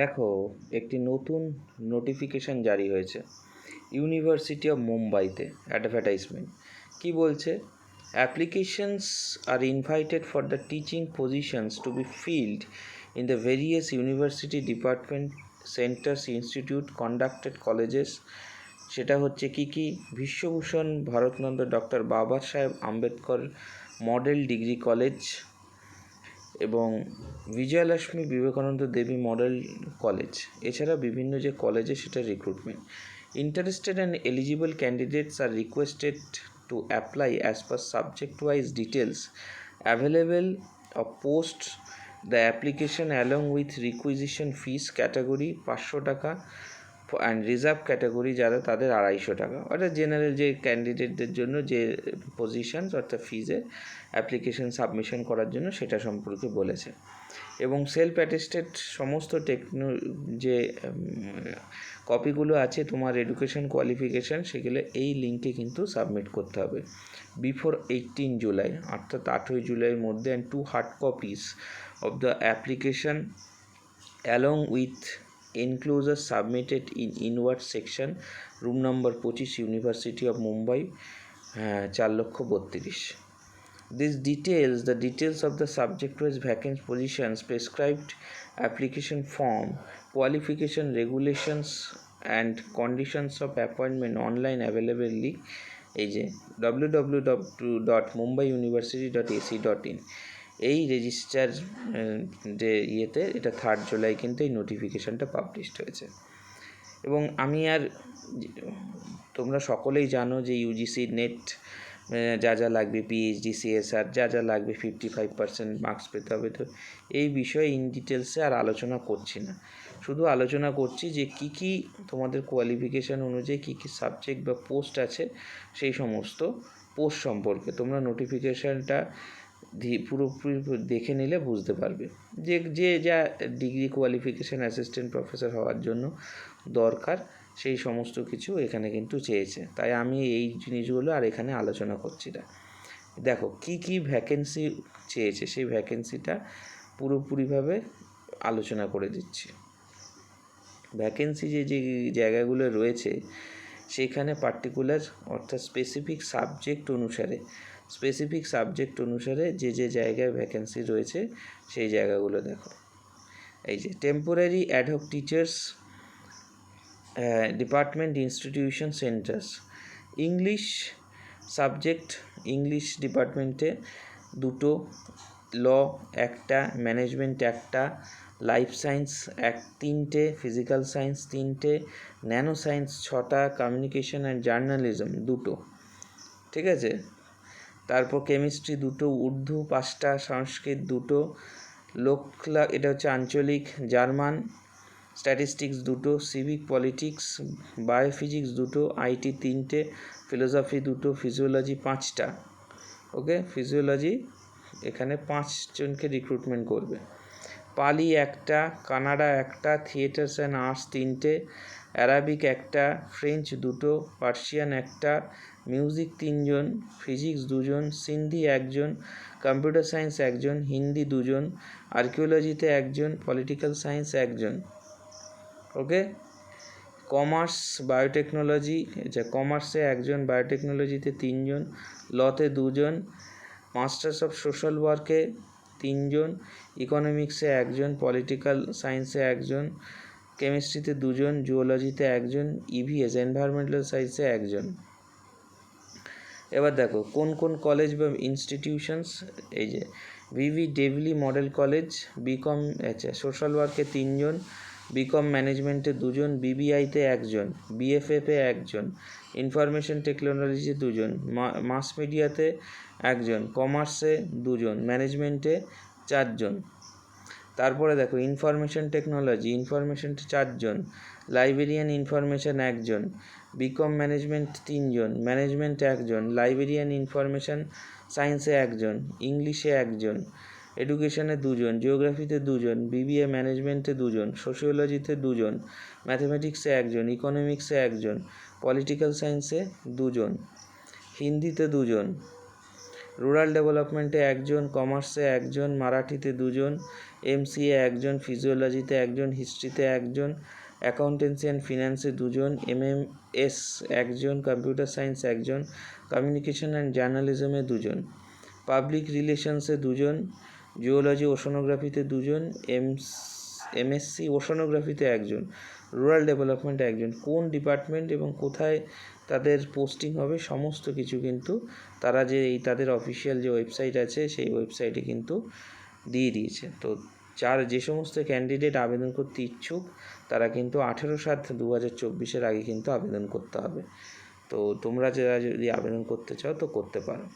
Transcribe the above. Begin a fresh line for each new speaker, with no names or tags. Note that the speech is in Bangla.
দেখো, একটি নতুন নোটিফিকেশান জারি হয়েছে। ইউনিভার্সিটি অফ মুম্বাইতে অ্যাডভার্টাইজমেন্ট কি বলছে? Applications are invited for the teaching positions to be filled in the various university department centres institute conducted colleges সেটা হচ্ছে কি কি? বিশ্বভূষণ ভারতনন্দ ডক্টর বাবা সাহেব আম্বেদকর মডেল ডিগ্রি কলেজ। এবং বিজয়ালক্ষ্মী বিবেকানন্দ দেবী মডেল কলেজ। এছাড়া বিভিন্ন যে কলেজে সেটা recruitment interested and eligible candidates are requested to apply as per subject wise details available of post the application along with requisition fees category পাঁচশো টাকা অ্যান্ড রিজার্ভ ক্যাটাগরি যারা, তাদের আড়াইশো টাকা। অর্থাৎ জেনারেল যে ক্যান্ডিডেটদের জন্য যে পজিশনস অর্থাৎ ফিজের অ্যাপ্লিকেশন সাবমিশন করার জন্য সেটা সম্পর্কে বলেছে। এবং সেলফ অ্যাটেস্টেড সমস্ত টেকনো যে কপিগুলো আছে, তোমার এডুকেশন কোয়ালিফিকেশান সেগুলো এই লিঙ্কে কিন্তু সাবমিট করতে হবে। বিফোর এইটিন জুলাই, অর্থাৎ আঠেরোই জুলাইয়ের মধ্যে and two hard copies of the application along with enclosure submitted in inward section room number পঁচিশ ইউনিভার্সিটি অফ মুম্বাই চার লক্ষ বত্রিশ। This details the details of the subject wise vacancy position prescribed application form qualification regulations and conditions of appointment online available এই যে W W W dot Mumbai university dot AC dot in এই রেজিস্টার যে ইয়েতে এটা থার্ড জুলাই কিন্তু এই নোটিফিকেশানটা পাবলিশড হয়েছে। এবং আমি আর, তোমরা সকলেই জানো যে ইউজিসি নেট যা যা লাগবে পিএইচডি সিএসআর যা যা লাগবে ফিফটি ফাইভ পার্সেন্ট মার্কস পেতে হবে। তো এই বিষয়ে ইন ডিটেলসে আর আলোচনা করছি না। শুধু আলোচনা করছি যে কি কি তোমাদের কোয়ালিফিকেশান অনুযায়ী কী কী সাবজেক্ট বা পোস্ট আছে, সেই সমস্ত পোস্ট সম্পর্কে। তোমরা নোটিফিকেশানটা পুরোপুরি দেখে নিলে বুঝতে পারবে। যে যে যা ডিগ্রি কোয়ালিফিকেশান অ্যাসিস্ট্যান্ট প্রফেসর হওয়ার জন্য দরকার, সেই সমস্ত কিছু এখানে কিন্তু চেয়েছে। তাই আমি এই জিনিসগুলো আর এখানে আলোচনা করছি না। দেখো, কি কি ভ্যাকেন্সি চেয়েছে, সেই ভ্যাকেন্সিটা পুরোপুরিভাবে আলোচনা করে দিচ্ছি। ভ্যাকেন্সি যে যে জায়গাগুলো রয়েছে, সেখানে পার্টিকুলার অর্থাৎ স্পেসিফিক সাবজেক্ট অনুসারে স্পেসিফিক সাবজেক্ট অনুসারে যে যে জায়গায় ভ্যাকেন্সি রয়েছে, সেই জায়গাগুলো দেখো। এই যে temporary ad hoc teachers department institution centres English subject English ডিপার্টমেন্টে দুটো ল একটা ম্যানেজমেন্ট একটা লাইফ সায়েন্স এক, তিনটে ফিজিক্যাল সায়েন্স তিনটে ন্যানো সায়েন্স ছটা কমিউনিকেশন অ্যান্ড জার্নালিজম দুটো। ঠিক আছে? তারপর কেমিস্ট্রি দুটো, উর্দু পাঁচটা, সংস্কৃত দুটো, লোকলা, এটা হচ্ছে আঞ্চলিক, জার্মান স্ট্যাটিস্টিক্স দুটো সিভিক পলিটিক্স বায়োফিজিক্স দুটো আইটি তিনটে ফিলোসফি দুটো ফিজিওলজি পাঁচটা। ওকে ফিজিওলজি এখানে পাঁচজনকে রিক্রুটমেন্ট করবে। পালি একটা, কানাডা একটা, থিয়েটার্স অ্যান্ড আর্টস তিনটে, অ্যারাবিক একটা, ফ্রেঞ্চ দুটো, পার্সিয়ান একটা, মিউজিক তিনজন, ফিজিক্স দুজন, সিন্ধি একজন, কম্পিউটার সায়েন্স একজন, হিন্দি দুজন, আর্কিওলজিতে একজন, পলিটিক্যাল সায়েন্স একজন। ওকে? কমার্স, বায়োটেকনোলজি আচ্ছা কমার্সে একজন, বায়োটেকনোলজিতে তিনজন, লতে দুজন, মাস্টার্স অফ সোশ্যাল ওয়ার্কে তিনজন ইকোনমিক্সে একজন পলিটিক্যাল সায়েন্সে একজন কেমিস্ট্রিতে দুজন জুওলজিতে একজন ইভিএস এনভায়রনমেন্টাল সায়েন্সে একজন। এবার দেখো, কোন কোন কলেজ বা ইনস্টিটিউশনস এই যে ভিভি ডেভলি মডেল কলেজ বিকম আচ্ছা সোশ্যাল ওয়ার্কে তিনজন বিকম ম্যানেজমেন্টে দুজন বিবিআইতে একজন বিএফএফে একজন ইনফরমেশন টেকনোলজিতে দুজন মাস মিডিয়াতে একজন কমার্সে দুজন ম্যানেজমেন্টে চারজন। তারপরে দেখো ইনফরমেশন টেকনোলজি ইনফরমেশন চারজন লাইব্রেরিয়ান ইনফরমেশন একজন বিকম ম্যানেজমেন্ট তিনজন ম্যানেজমেন্ট একজন লাইব্রেরিয়ান ইনফরমেশন সায়েন্সে একজন ইংলিশে একজন এডুকেশনে দুজন জিওগ্রাফিতে দুজন বিবিএ ম্যানেজমেন্টে দুজন সোশিওলজিতে দুজন ম্যাথামেটিক্সে একজন ইকোনমিক্সে একজন পলিটিক্যাল সায়েন্সে দুজন, হিন্দিতে দুজন রুরাল ডেভেলপমেন্টে একজন কমার্সে একজন, মারাঠিতে দুজন এমসিএ একজন ফিজিওলজিতে একজন হিস্ট্রিতে একজন অ্যাকাউন্টেন্সি অ্যান্ড ফিন্যান্সে দুজন এমএমএস একজন কম্পিউটার সায়েন্স একজন কমিউনিকেশন অ্যান্ড জার্নালিজমে দুজন পাবলিক রিলেশনসে দুজন জিওলজি ওশনোগ্রাফিতে দুজন, এমস, এমএসসি ওশনোগ্রাফিতে একজন, রুরাল ডেভেলপমেন্টে একজন। কোন ডিপার্টমেন্ট এবং কোথায় তাদের পোস্টিং হবে সমস্ত কিছু কিন্তু তারা যে এই তাদের অফিসিয়াল যে ওয়েবসাইট আছে সেই ওয়েবসাইটে কিন্তু দিয়ে দিয়েছে। তো যার যে সমস্ত ক্যান্ডিডেট আবেদন করতে ইচ্ছুক, তারা কিন্তু আঠেরো সাত দু হাজার চব্বিশের আগে কিন্তু আবেদন করতে হবে। তো তোমরা যারা যদি আবেদন করতে চাও তো করতে পারো।